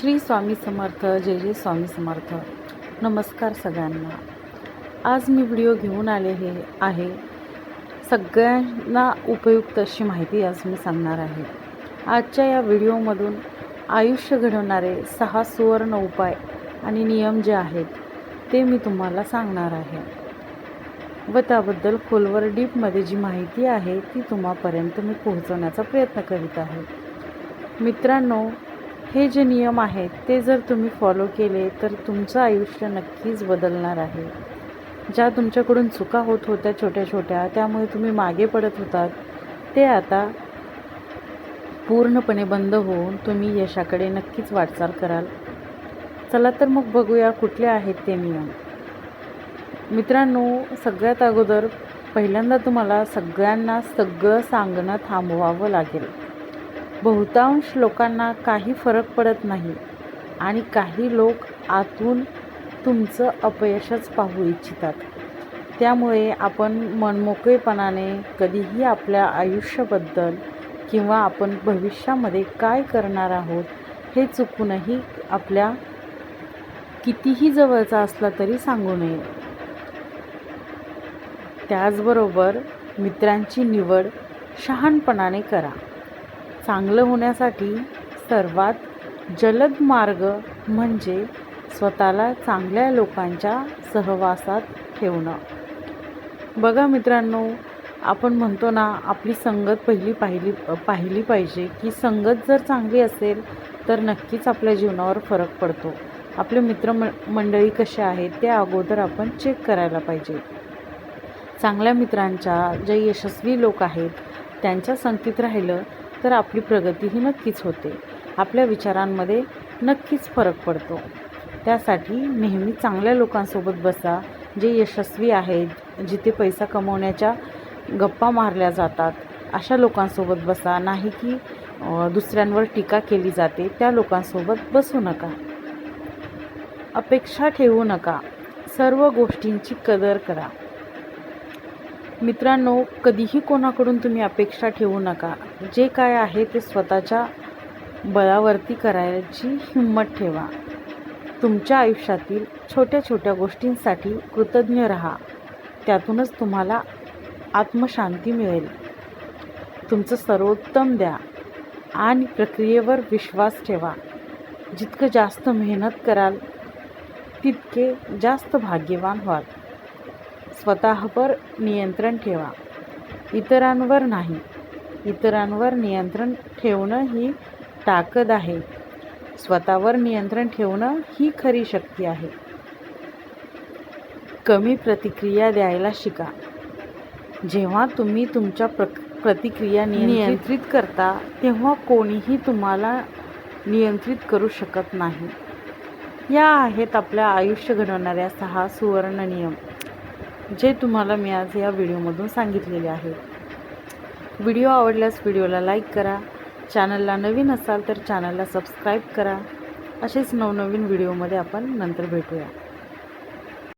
श्री स्वामी समर्थ जय जय स्वामी समर्थ. नमस्कार सगळ्यांना. आज मी व्हिडिओ घेऊन आले हे आहे. सगळ्यांना उपयुक्त अशी माहिती आज मी सांगणार आहे. आजच्या या व्हिडिओमधून आयुष्य घडवणारे सहा सुवर्ण उपाय आणि नियम जे आहेत ते मी तुम्हाला सांगणार आहे. व त्याबद्दल खोलवर डीपमध्ये जी माहिती आहे ती तुम्हापर्यंत मी पोहोचवण्याचा प्रयत्न करीत आहे. मित्रांनो हे जे नियम आहेत ते जर तुम्ही फॉलो केले तर तुमचं आयुष्य नक्कीच बदलणार आहे. ज्या तुमच्याकडून चुका होत होत्या छोट्या छोट्या त्यामुळे तुम्ही मागे पडत होतात ते आता पूर्णपणे बंद होऊन तुम्ही यशाकडे नक्कीच वाटचाल कराल. चला तर मग बघूया कुठले आहेत ते नियम. मित्रांनो सगळ्यात अगोदर पहिल्यांदा तुम्हाला सगळ्यांना सगळं सांगणं थांबवावं लागेल. बहुतांश लोकांना काही फरक पडत नाही आणि काही लोक आतून तुमचं अपयशच पाहू इच्छितात. त्यामुळे आपण मनमोकळेपणाने कधीही आपल्या आयुष्याबद्दल किंवा आपण भविष्यामध्ये काय करणार आहोत हे चुकूनही आपल्या कितीही जवळचा असला तरी सांगू नये. त्याचबरोबर मित्रांची निवड शहाणपणाने करा. चांगलं होण्यासाठी सर्वात जलद मार्ग म्हणजे स्वतःला चांगल्या लोकांच्या सहवासात ठेवणं. बघा मित्रांनो आपण म्हणतो ना आपली संगत पहिली पाहिली पाहिली पाहिजे की संगत जर चांगली असेल तर नक्कीच आपल्या जीवनावर फरक पडतो. आपले मित्र म मंडळी कसे आहेत ते अगोदर आपण चेक करायला पाहिजे. चांगल्या मित्रांच्या जे यशस्वी लोक आहेत त्यांच्या संगतीत राहिलं तर आपली प्रगतीही नक्कीच होते. आपल्या विचारांमध्ये नक्कीच फरक पडतो. त्यासाठी नेहमी चांगल्या लोकांसोबत बसा जे यशस्वी आहेत जिथे पैसा कमवण्याच्या गप्पा मारल्या जातात अशा लोकांसोबत बसा. नाही की दुसऱ्यांवर टीका केली जाते त्या लोकांसोबत बसू नका. अपेक्षा ठेवू नका. सर्व गोष्टींची कदर करा. मित्रांनो कधीही कोणाकडून तुम्ही अपेक्षा ठेवू नका. जे काय आहे ते स्वतःच्या बळावरती करायची हिंमत ठेवा. तुमच्या आयुष्यातील छोट्या छोट्या गोष्टींसाठी कृतज्ञ राहा. त्यातूनच तुम्हाला आत्मशांती मिळेल. तुमचं सर्वोत्तम द्या आणि प्रक्रियेवर विश्वास ठेवा. जितकं जास्त मेहनत कराल तितके जास्त भाग्यवान व्हाल. स्वतःवर नियंत्रण ठेवा. इतरांवर नाही इतरांवर नियंत्रण ठेवणं ही ताकद आहे. स्वतःवर नियंत्रण ठेवणं ही खरी शक्ती आहे. कमी प्रतिक्रिया द्यायला शिका. जेव्हा तुम्ही तुमच्या प्र प्रतिक्रिया नियंत्रित. करता तेव्हा कोणीही तुम्हाला नियंत्रित करू शकत नाही. या आहेत आपल्या आयुष्य घडवणाऱ्या सहा सुवर्ण नियम जे तुम्हाला मी आज या व्हिडिओमधून सांगितलेले आहेत. व्हिडिओ आवडल्यास व्हिडिओला लाईक करा. चॅनलला नवीन असाल तर चॅनलला सबस्क्राईब करा. असेच नवनवीन व्हिडिओमध्ये आपण नंतर भेटूया.